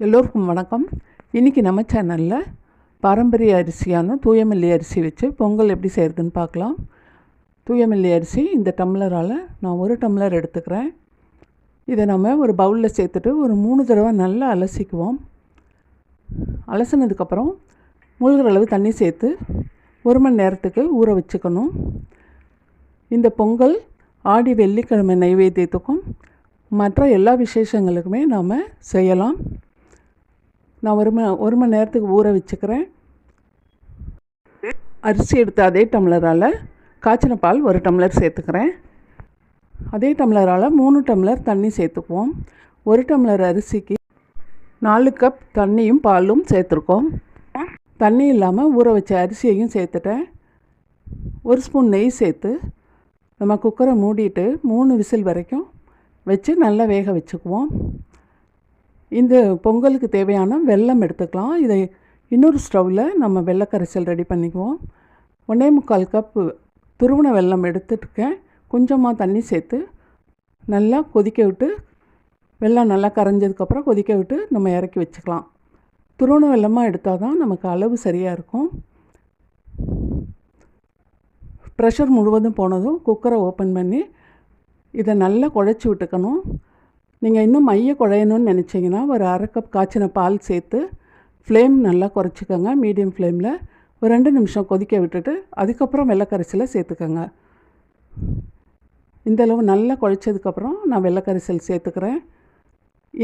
எல்லோருக்கும் வணக்கம். இன்றைக்கி நம்ம சேனலில் பாரம்பரிய அரிசியான தூயமல்லி அரிசி வச்சு பொங்கல் எப்படி செய்கிறதுன்னு பார்க்கலாம். தூயமல்லி அரிசி இந்த டம்ளரால் நான் ஒரு டம்ளர் எடுத்துக்கிறேன். இதை நம்ம ஒரு பவுலில் சேர்த்துட்டு ஒரு மூணு தடவை நல்லா அலசிக்குவோம். அலசினதுக்கப்புறம் மூழ்கிற அளவு தண்ணி சேர்த்து ஒரு மணி நேரத்துக்கு ஊற வச்சுக்கணும். இந்த பொங்கல் ஆடி வெள்ளிக்கிழமை நைவேத்தியத்துக்கும் மற்ற எல்லா விசேஷங்களுக்குமே நாம் செய்யலாம். நான் ஒரு மணி ஒரு மணி நேரத்துக்கு ஊற வச்சுக்கிறேன். அரிசி எடுத்த அதே டம்ளரால் காய்ச்சின பால் ஒரு டம்ளர் சேர்த்துக்கிறேன். அதே டம்ளரால் மூணு டம்ளர் தண்ணி சேர்த்துக்குவோம். ஒரு டம்ளர் அரிசிக்கு நாலு கப் தண்ணியும் பாலும் சேர்த்துருக்கோம். தண்ணி இல்லாமல் ஊற வச்ச அரிசியையும் சேர்த்துட்டேன். ஒரு ஸ்பூன் நெய் சேர்த்து நம்ம குக்கரை மூடிட்டு மூணு விசில் வரைக்கும் வச்சு நல்லா வேக வச்சுக்குவோம். இந்த பொங்கலுக்கு தேவையான வெல்லம் எடுத்துக்கலாம். இதை இன்னொரு ஸ்டவ்வில் நம்ம வெள்ளக்கரைசல் ரெடி பண்ணிக்குவோம். ஒன்றே முக்கால் கப்பு துருவண வெல்லம் எடுத்துட்டுருக்கேன். கொஞ்சமாக தண்ணி சேர்த்து நல்லா கொதிக்க விட்டு வெள்ளம் நல்லா கரைஞ்சதுக்கப்புறம் கொதிக்க விட்டு நம்ம இறக்கி வச்சுக்கலாம். துருவண வெல்லமாக எடுத்தால் தான் நமக்கு அளவு சரியாக இருக்கும். ப்ரெஷர் முழுவதும் போனதும் குக்கரை ஓப்பன் பண்ணி இதை நல்லா குழச்சி விட்டுக்கணும். நீங்கள் இன்னும் மைய குழையணும்னு நினச்சிங்கன்னா ஒரு அரை கப் காய்ச்சின பால் சேர்த்து ஃப்ளேம் நல்லா குறைச்சிக்கோங்க மீடியம் ஃப்ளேமில் ஒரு ரெண்டு நிமிஷம் கொதிக்க விட்டுட்டு அதுக்கப்புறம் வெள்ளைக்கரைசலை சேர்த்துக்கோங்க. இந்த அளவு நல்லா குழைச்சதுக்கப்புறம் நான் வெள்ளைக்கரைசல் சேர்த்துக்கிறேன்.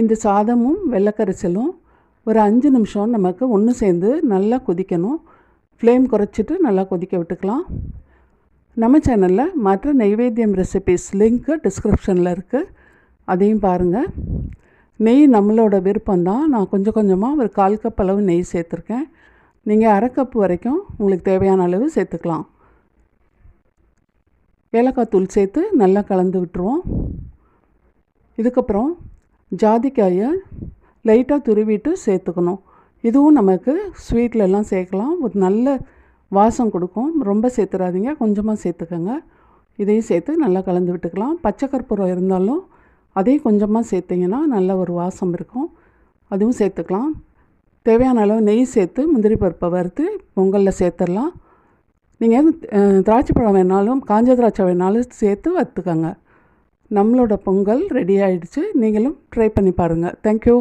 இந்த சாதமும் வெள்ளைக்கரைசலும் ஒரு அஞ்சு நிமிஷம் நமக்கு ஒன்று சேர்ந்து நல்லா கொதிக்கணும். ஃப்ளேம் குறைச்சிட்டு நல்லா கொதிக்க விட்டுக்கலாம். நம்ம சேனலில் மற்ற நெய்வேத்தியம் ரெசிபிஸ் லிங்க்கு டிஸ்கிரிப்ஷனில் இருக்குது அதையும் பாருங்கள் நெய் நம்மளோட விருப்பம்தான். நான் கொஞ்சம் கொஞ்சமாக ஒரு கால் கப் அளவு நெய் சேர்த்துருக்கேன். நீங்கள் அரை கப் வரைக்கும் உங்களுக்கு தேவையான அளவு சேர்த்துக்கலாம். ஏலக்காய் தூள் சேர்த்து நல்லா கலந்து விட்டுருவோம். இதுக்கப்புறம் ஜாதிக்காயை லைட்டாக துருவிட்டு சேர்த்துக்கணும். இதுவும் நமக்கு ஸ்வீட்லலாம் சேர்க்கலாம். ஒரு நல்ல வாசம் கொடுக்கும். ரொம்ப சேர்த்துறாதீங்க. கொஞ்சமாக சேர்த்துக்கோங்க. இதையும் சேர்த்து நல்லா கலந்து விட்டுக்கலாம். பச்சை கற்பூரம் இருந்தாலும் அதே கொஞ்சமாக சேர்த்திங்கன்னா நல்ல ஒரு வாசம் இருக்கும். அதுவும் சேர்த்துக்கலாம். தேவையான அளவு நெய் சேர்த்து முந்திரி பருப்பை வறுத்து பொங்கலில் சேர்த்துடலாம். நீங்கள் திராட்சை பழம் வேணாலும் காஞ்ச திராட்சை வேணாலும் சேர்த்து வறுத்துக்கோங்க. நம்மளோட பொங்கல் ரெடி ஆகிடுச்சு நீங்களும் ட்ரை பண்ணி பாருங்கள் தேங்க்யூ